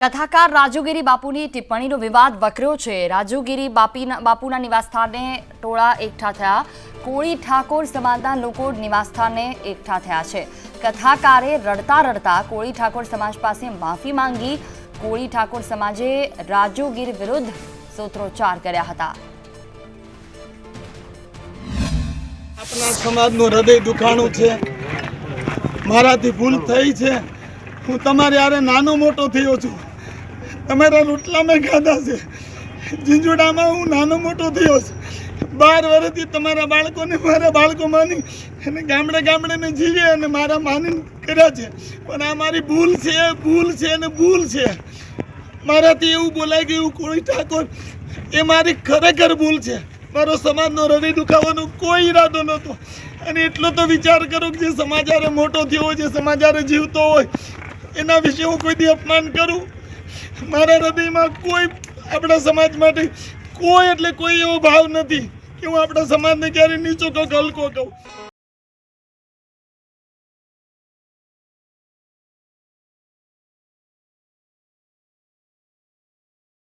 કથાકાર રાજુગીરી બાપુની ટિપ્પણીનો વિવાદ વકર્યો છે. રાજુગીરી બાપીના બાપુના નિવાસસ્થાને ટોળા એકઠા થયા. કોળી ઠાકોર સમાજના લોકો નિવાસસ્થાને એકઠા થયા છે. કથાકારે રડતા રડતા કોળી ઠાકોર સમાજ પાસે માફી માંગી. કોળી ઠાકોર સમાજે રાજુગીર વિરુદ્ધ સૂત્રોચ્ચાર કર્યા હતા. આપણા સમાજનું હૃદય દુખાણું છે. મારાથી ભૂલ થઈ છે. હું તમારે યારે નાનો મોટો થયો છું. તમારા રોટલા મેં ખાધા છે. ઝીંઝુડામાં હું નાનો મોટો થયો છું. બાર વર્ષથી તમારા બાળકોને મારા બાળકો માની અને ગામડે ગામડે મેં જીવે અને મારા માની કર્યા છે. પણ આ મારી ભૂલ છે ભૂલ છે અને ભૂલ છે. મારાથી એવું બોલાઈ ગયું કોઈ ઠાકોર, એ મારી ખરેખર ભૂલ છે. મારો સમાજનો હૃદય દુખાવાનો કોઈ ઈરાદો નહોતો. અને એટલો તો વિચાર કરો કે જે સમાચારે મોટો થયો હોય, જે સમાચારે જીવતો હોય, એના વિશે હું કોઈ દી અપમાન કરું? મારા હૃદયમાં કોઈ આપણા સમાજ માટે કોઈ એટલે કોઈ એવો ભાવ નથી કે હું આપણા સમાજને ક્યારે નીચો કહું હલકો કહું.